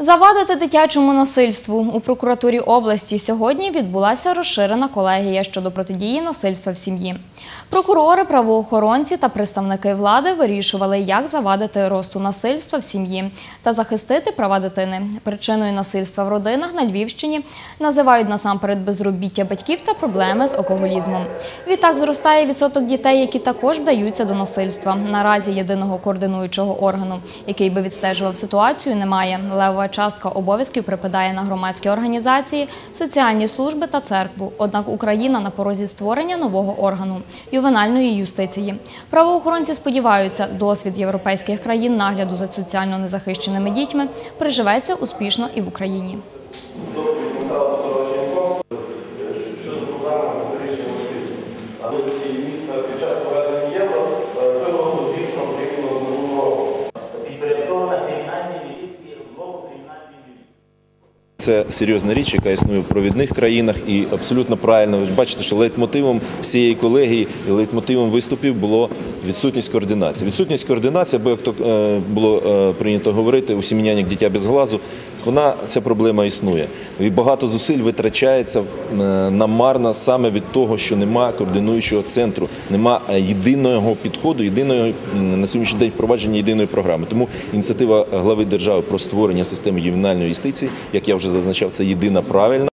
Завадити дитячому насильству у прокуратурі області сьогодні відбулася розширена колегія щодо протидії насильства в сім'ї. Прокурори, правоохоронці та представники влади вирішували, як завадити росту насильства в сім'ї та захистити права дитини. Причиною насильства в родинах на Львівщині називають насамперед безробіття батьків та проблеми з алкоголізмом. Відтак зростає відсоток дітей, які також вдаються до насильства. Наразі єдиного координуючого органу, який би відстежував ситуацію, немає. Частка обов'язків припадає на громадські організації, соціальні служби та церкву. Однак Україна на порозі створення нового органу ювенальної юстиції. Правоохоронці сподіваються, досвід європейських країн нагляду за соціально незахищеними дітьми приживеться успішно і в Україні. щодо програми фактичного освіти. А такі міста під час Це серйозна річ, яка існує в провідних країнах, і абсолютно правильно. Ви бачите, що лейтмотивом всієї колегії і лейтмотивом виступів було відсутність координації. Відсутність координації, або як то е, було е, прийнято говорити, у сім'яні як дитя без глазу, вона ця проблема існує. І багато зусиль витрачається е, намарно саме від того, що нема координуючого центру, нема єдиного підходу, єдиної на сьогоднішній день впровадження єдиної програми. Тому ініціатива глави держави про створення системи ювенальної юстиції, як я зазначав, це єдина правильна.